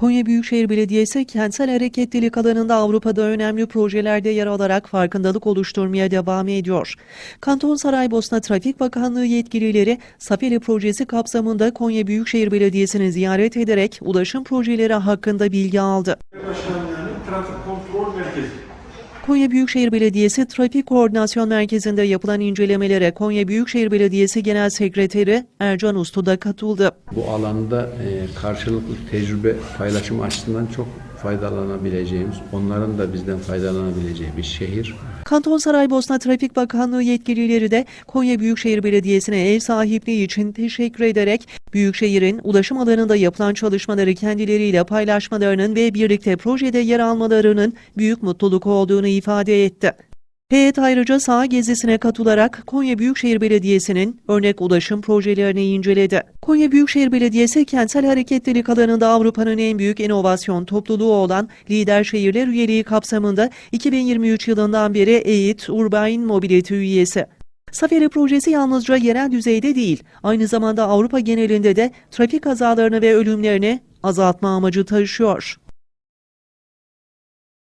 Konya Büyükşehir Belediyesi kentsel hareketlilik alanında Avrupa'da önemli projelerde yer alarak farkındalık oluşturmaya devam ediyor. Kanton Saraybosna Trafik Bakanlığı yetkilileri Safeli projesi kapsamında Konya Büyükşehir Belediyesi'ni ziyaret ederek ulaşım projeleri hakkında bilgi aldı. Başkanlığı'nın trafik kontrol merkezi. Konya Büyükşehir Belediyesi Trafik Koordinasyon Merkezi'nde yapılan incelemelere Konya Büyükşehir Belediyesi Genel Sekreteri Ercan Ustu da katıldı. Bu alanda e, karşılıklı tecrübe paylaşımı açısından çok faydalanabileceğimiz, onların da bizden faydalanabileceği bir şehir. Kanton Saraybosna Trafik Bakanlığı yetkilileri de Konya Büyükşehir Belediyesi'ne ev sahipliği için teşekkür ederek Büyükşehir'in ulaşım alanında yapılan çalışmaları kendileriyle paylaşmalarının ve birlikte projede yer almalarının büyük mutluluk olduğunu ifade etti. Heyet ayrıca saha gezisine katılarak Konya Büyükşehir Belediyesi'nin örnek ulaşım projelerini inceledi. Konya Büyükşehir Belediyesi kentsel hareketlilik alanında Avrupa'nın en büyük inovasyon topluluğu olan Lider Şehirler üyeliği kapsamında 2023 yılından beri EİT Urban Mobility üyesi. Safari projesi yalnızca yerel düzeyde değil, aynı zamanda Avrupa genelinde de trafik kazalarını ve ölümlerini azaltma amacı taşıyor.